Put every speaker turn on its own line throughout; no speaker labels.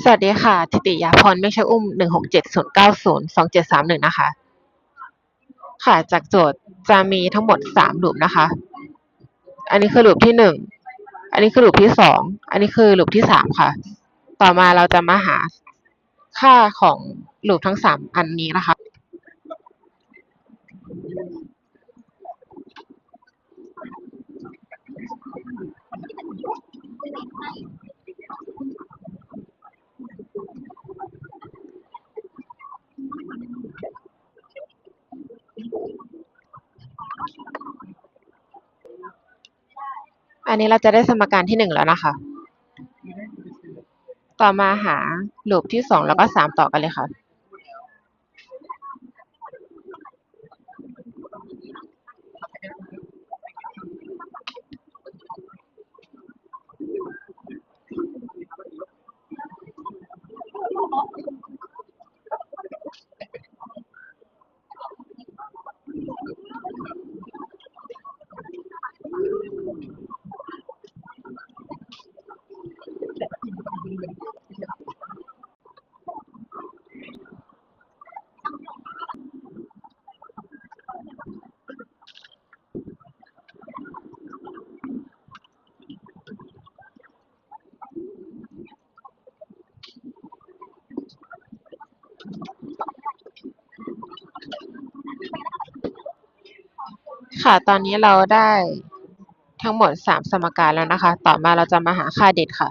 สวัสดีค่ะธิติยาพรเมฆชอุ้มหนึ่งหกเจ็ดศูนย์เก้าศูนย์สองเจ็ดสามหนึ่งนะคะ ค่ะ จากโจทย์จะมีทั้งหมดสามหลุมนะคะ อันนี้คือหลุมที่หนึ่ง อันนี้คือหลุมที่สอง อันนี้คือหลุมที่สามค่ะ ต่อมาเราจะมาหาค่าของหลุมทั้งสามอันนี้นะคะ อันนี้เราจะได้สมการที่หนึ่งแล้วนะคะ ต่อมาหาลูปที่สองแล้วก็สามต่อกันเลยค่ะ ค่ะ ตอนนี้เราได้ทั้งหมดสามสมการแล้วนะคะ ต่อมาเราจะมาหาค่าเด็ดค่ะ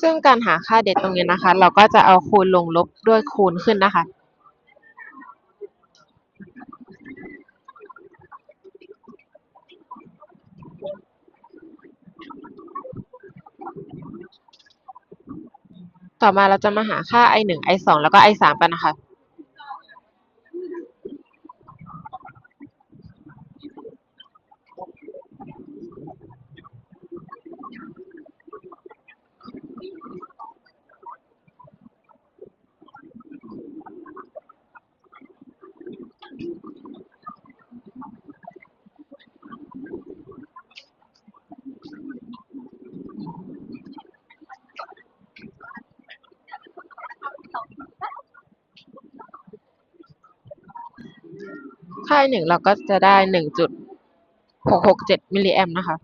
ซึ่งการหาค่าเด็ดตรงนี้นะคะ เราก็จะเอาคูณลงลบด้วยคูณขึ้นนะคะ ต่อมาเราจะมาหาค่า i หนึ่ง i สองแล้วก็ i สามกันนะคะ ค่าหนึ่งเราก็จะได้หนึ่งจุดหกหกเจ็ดมิลลิแอมนะคะ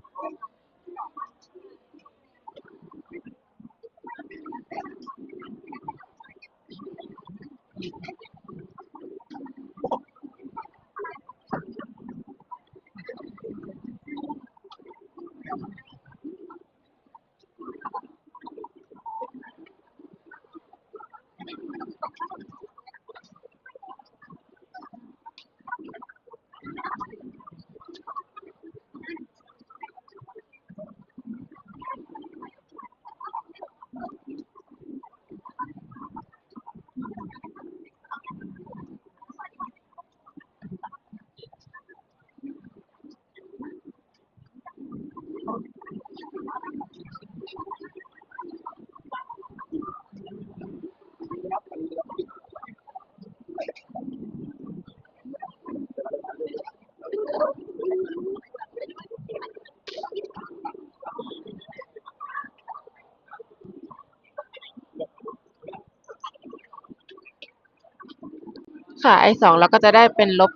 ค่ะ i สองเราก็จะได้เป็นลบ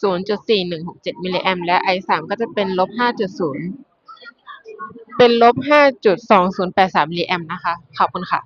ศูนย์จุดสี่หนึ่งหกเจ็ดมิลลิแอมและ i สามก็จะเป็นลบห้าจุดศูนย์เป็นลบห้าจุดสองศูนย์แปดสามมิลลิแอมนะคะ ขอบคุณค่ะ